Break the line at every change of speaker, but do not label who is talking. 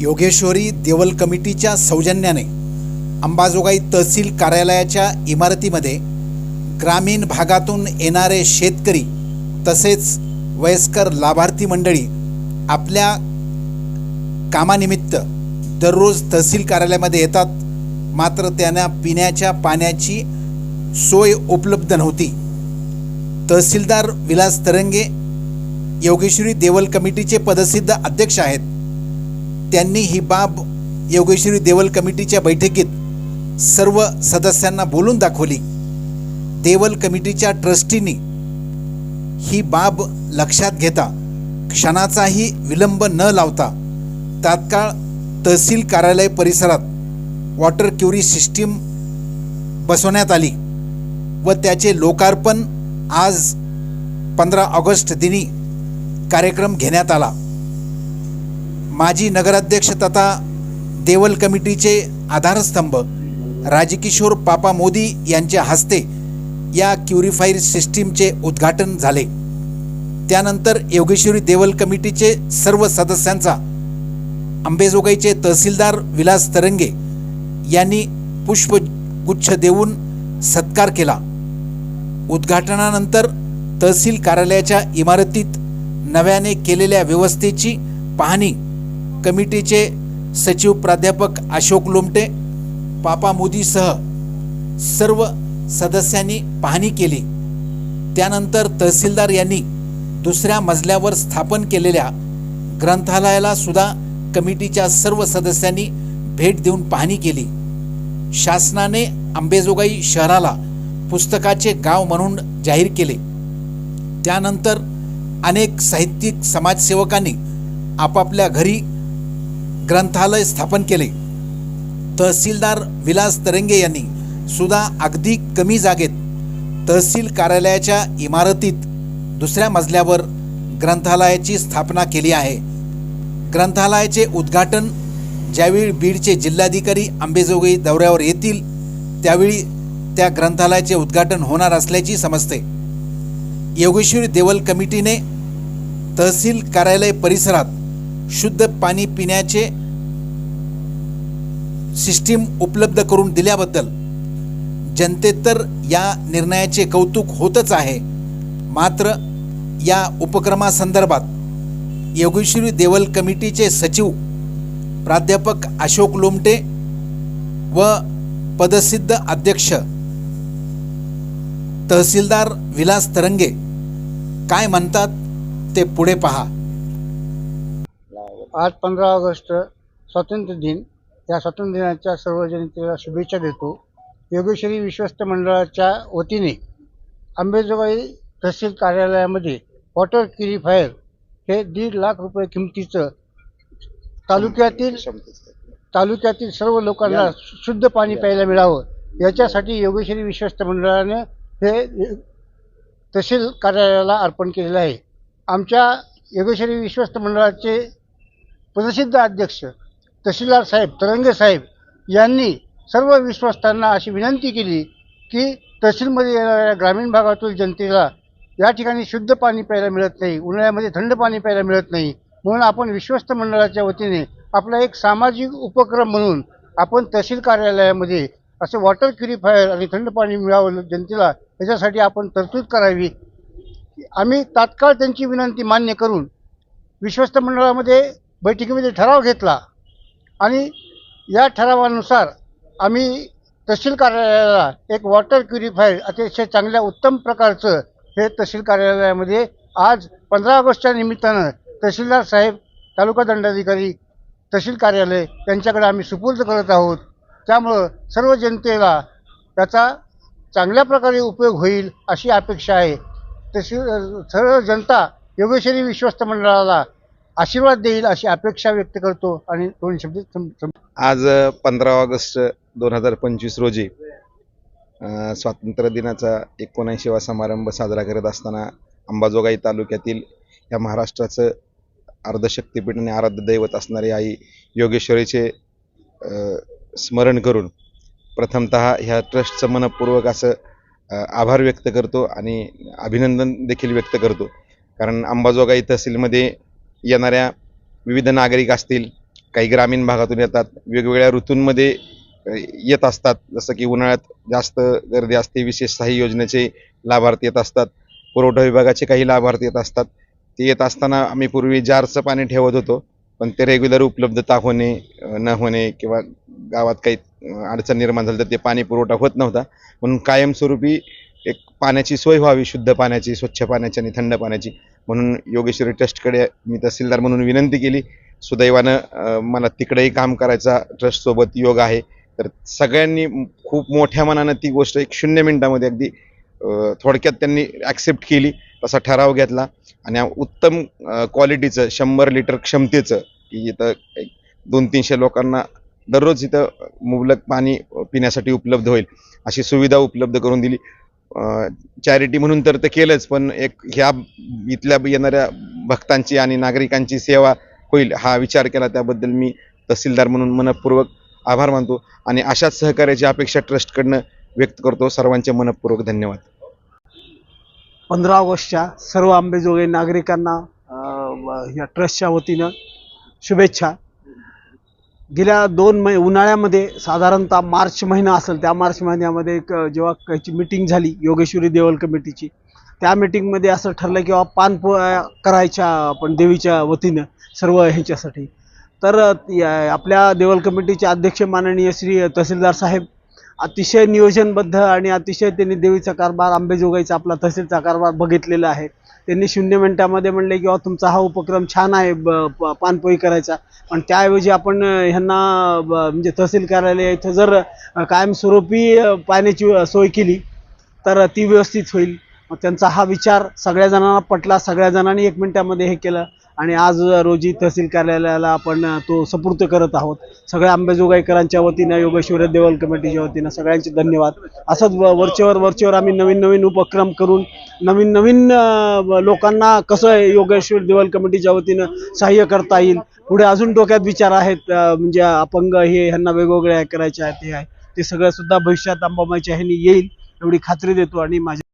योगेश्वरी देवल कमिटीच्या सौजन्याने अंबाजोगाई तहसील कार्यालयाच्या इमारतीमध्ये ग्रामीण भागातून येणारे शेतकरी तसेच वयस्कर लाभार्थी मंडळी आपल्या कामानिमित्त दररोज तहसील कार्यालयामध्ये येतात. मात्र त्यांना पिण्याच्या पाण्याची सोय उपलब्ध नव्हती. तहसीलदार विलास तरंगे योगेश्वरी देवल कमिटीचे पदसिद्ध अध्यक्ष आहेत. त्यांनी ही बाब योगेश्वरी देवल कमिटीच्या बैठकीत सर्व सदस्यांना बोलून दाखवली. देवल कमिटीच्या ट्रस्टींनी ही बाब लक्षात घेता क्षणाचाही विलंब न लावता तात्काळ तहसील कार्यालय परिसरात वॉटर क्युरी सिस्टीम बसवण्यात आली व त्याचे लोकार्पण आज पंधरा ऑगस्ट दिनी कार्यक्रम घेण्यात आला. माजी नगराध्यक्ष तथा देवल कमिटीचे आधारस्तंभ राजकिशोर पापा मोदी यांच्या हस्ते या क्युरिफायर सिस्टीमचे उद्घाटन झाले. त्यानंतर योगेश्वरी देवल कमिटीचे सर्व सदस्यांचा अंबेजोगाईचे तहसीलदार विलास तरंगे यांनी पुष्पगुच्छ देऊन सत्कार केला. उद्घाटनानंतर तहसील कार्यालयाच्या इमारतीत नव्याने केलेल्या व्यवस्थेची पाहणी कमिटीचे सचिव प्राध्यापक अशोक लोमटे पापा मोदीसह सर्व सदस्यांनी पाहणी केली. त्यानंतर तहसीलदार यांनी दुसऱ्या मजल्यावर स्थापन केलेल्या ग्रंथालयाला सुद्धा कमिटीच्या सर्व सदस्यांनी भेट देऊन पाहणी केली. शासनाने अंबेजोगाई शहराला पुस्तकाचे गाव म्हणून जाहीर केले. त्यानंतर अनेक साहित्यिक समाजसेवकांनी आपापल्या घरी ग्रंथालय स्थापन केले. तहसीलदार विलास तरंगे यांनी सुद्धा अगदी कमी जागेत तहसील कार्यालयाच्या इमारतीत दुसऱ्या मजल्यावर ग्रंथालयाची स्थापना केली आहे. ग्रंथालयाचे उद्घाटन ज्यावेळी बीडचे जिल्हाधिकारी आंबेजोगाई दौऱ्यावर येतील त्यावेळी त्या ग्रंथालयाचे उद्घाटन होणार असल्याची समजते. योगेश्वरी देवल कमिटीने तहसील कार्यालय परिसरात शुद्ध पाणी पिण्याचे सिस्टीम उपलब्ध करून दिल्याबद्दल जनतेत तर या निर्णयाचे कौतुक होतच आहे. मात्र या उपक्रमासंदर्भात योगेश्वरी देवल कमिटीचे सचिव प्राध्यापक अशोक लोमटे व पदसिद्ध अध्यक्ष तहसीलदार विलास तरंगे काय म्हणतात ते पुढे पहा.
आज पंधरा ऑगस्ट स्वातंत्र्य दिन. या स्वातंत्र्य दिनाच्या सर्व जनतेला शुभेच्छा देतो. योगेश्वरी विश्वस्त मंडळाच्या वतीने अंबेजोगाई तहसील कार्यालयामध्ये वॉटर प्युरिफायर हे दीड लाख रुपये किमतीचं तालुक्यातील तालुक्यातील सर्व लोकांना शुद्ध पाणी प्यायला मिळावं. याच्यासाठी योगेश्वरी विश्वस्त मंडळाने हे तहसील कार्यालयाला अर्पण केलेलं आहे. आमच्या योगेश्वरी विश्वस्त मंडळाचे प्रसिद्ध अध्यक्ष तहसीलदार साहेब तरंगे साहेब यांनी सर्व विश्वस्तांना अशी विनंती केली की तहसीलमध्ये येणाऱ्या ग्रामीण भागातील जनतेला या ठिकाणी शुद्ध पाणी प्यायला मिळत नाही उन्हाळ्यामध्ये थंड पाणी प्यायला मिळत नाही म्हणून आपण विश्वस्त मंडळाच्या वतीने आपला एक सामाजिक उपक्रम म्हणून आपण तहसील कार्यालयामध्ये असं वॉटर प्युरिफायर आणि थंड पाणी मिळावं जनतेला याच्यासाठी आपण तरतूद करावी. आम्ही तात्काळ त्यांची विनंती मान्य करून विश्वस्त मंडळामध्ये बैठकीमध्ये ठराव घेतला. आणि या ठरावानुसार आम्ही तहसील कार्यालयाला एक वॉटर प्युरिफायर अतिशय चांगल्या उत्तम प्रकारचं हे तहसील कार्यालयामध्ये आज पंधरा ऑगस्टच्या निमित्तानं तहसीलदार साहेब तालुका दंडाधिकारी तहसील कार्यालय यांच्याकडे आम्ही सुपूर्द करत आहोत. त्यामुळं सर्व जनतेला त्याचा चांगल्या प्रकारे उपयोग होईल अशी अपेक्षा आहे. तशी सर्व जनता योगेश्वरी विश्वस्त मंडळाला आशीर्वाद देईल अशी अपेक्षा व्यक्त करतो आणि दोन शब्द
आज पंधरा ऑगस्ट दोन हजार पंचवीस रोजी स्वातंत्र्य दिनाचा एकोणऐंशीवा समारंभ साजरा करत असताना अंबाजोगाई तालुक्यातील या महाराष्ट्राचं अर्धशक्तीपीठ आणि आराध्य दैवत असणारी आई योगेश्वरीचे स्मरण करून प्रथमतः ह्या ट्रस्टचं मनपूर्वक असं आभार व्यक्त करतो आणि अभिनंदन देखील व्यक्त करतो. कारण अंबाजोगाई तहसीलमध्ये येणाऱ्या विविध नागरिक असतील काही ग्रामीण भागातून येतात वेगवेगळ्या ऋतूंमध्ये येत असतात. जसं की उन्हाळ्यात जास्त गर्दी असते विशेष सहाय्य योजनेचे लाभार्थी येत असतात. पुरवठा विभागाचे काही लाभार्थी येत असतात. ते येत असताना आम्ही पूर्वी जारचं पाणी ठेवत होतो पण ते रेग्युलर उपलब्धता होणे न होणे किंवा गावात काही अडचण निर्माण झाली तर ते पाणी पुरवठा होत नव्हता. म्हणून कायमस्वरूपी एक पाण्याची सोय व्हावी शुद्ध पाण्याची स्वच्छ पाण्याची आणि थंड पाण्याची. म्हणून योगेश्वरी ट्रस्टकडे मी तहसीलदार म्हणून विनंती केली. सुदैवानं मला तिकडेही काम करायचा ट्रस्टसोबत योग आहे. तर सगळ्यांनी खूप मोठ्या मनानं ती गोष्ट एक शून्य मिनिटामध्ये अगदी थोडक्यात त्यांनी ॲक्सेप्ट केली. तसा ठराव घेतला. आणि उत्तम क्वालिटीचं शंभर लिटर क्षमतेचं की इथं एक दोन तीनशे लोकांना दररोज इथं मुबलक पाणी पिण्यासाठी उपलब्ध होईल अशी सुविधा उपलब्ध करून दिली. चॅरिटी म्हणून तर ते केलंच पण एक ह्या इथल्या येणाऱ्या भक्तांची आणि नागरिकांची सेवा होईल हा विचार केला. त्याबद्दल मी तहसीलदार म्हणून मनपूर्वक आभार मानतो आणि अशाच सहकार्याची अपेक्षा ट्रस्टकडनं व्यक्त करतो. सर्वांचे मनपूर्वक धन्यवाद.
पंधरा ऑगस्टच्या सर्व आंबेजोगाई नागरिकांना अं, या ट्रस्टच्या वतीनं शुभेच्छा. गेल्या दोन मै उन्हाळ्यामध्ये साधारणतः मार्च महिना असेल त्या मार्च महिन्यामध्ये एक जेव्हा त्याची मिटिंग झाली योगेश्वरी देवल कमिटीची त्या मिटिंगमध्ये असं ठरलं की बाबा पानपोळ्या करायच्या आपण देवीच्या वतीनं सर्व ह्याच्यासाठी. तर या- आपल्या देवल कमिटीचे अध्यक्ष माननीय श्री तहसीलदार साहेब अतिशय नियोजनबद्ध आणि अतिशय त्यांनी देवीचा कारभार आंबेजोगाईचा आपला तहसीलचा कारभार बघितलेला आहे. त्यांनी शून्य मिनिटामध्ये म्हणले की तुमचा हा उपक्रम छान आहे ब- प- पानपोळी करायचा. पण त्याऐवजी आपण ह्यांना ब- म्हणजे तहसील कार्यालय इथं जर कायमस्वरूपी पाण्याची सोय केली तर ती व्यवस्थित होईल. मग त्यांचा हा विचार सगळ्या जणांना पटला. सगळ्या जणांनी एक मिनिटामध्ये हे केलं. आणि आज रोजी तहसील कार्यालयाला आपण तो सपूर्त करत आहोत. सगळ्या आंबेजोगाईकरांच्या वतीनं योगेश्वर देवल कमिटीच्या वतीनं सगळ्यांचे धन्यवाद. असंच वरचेवर वरचेवर आम्ही नवीन नवीन उपक्रम करून नवीन नवीन लोकांना कसं आहे योगेश्वर देवल कमिटीच्या वतीनं सहाय्य करता येईल? पुढे अजून डोक्यात विचार आहेत म्हणजे अपंग हे ह्यांना वेगवेगळे करायचे आहेत हे आहे. ते सगळं सुद्धा भविष्यात अंबाबाईच्या ह्यानी येईल एवढी खात्री देतो आणि माझ्या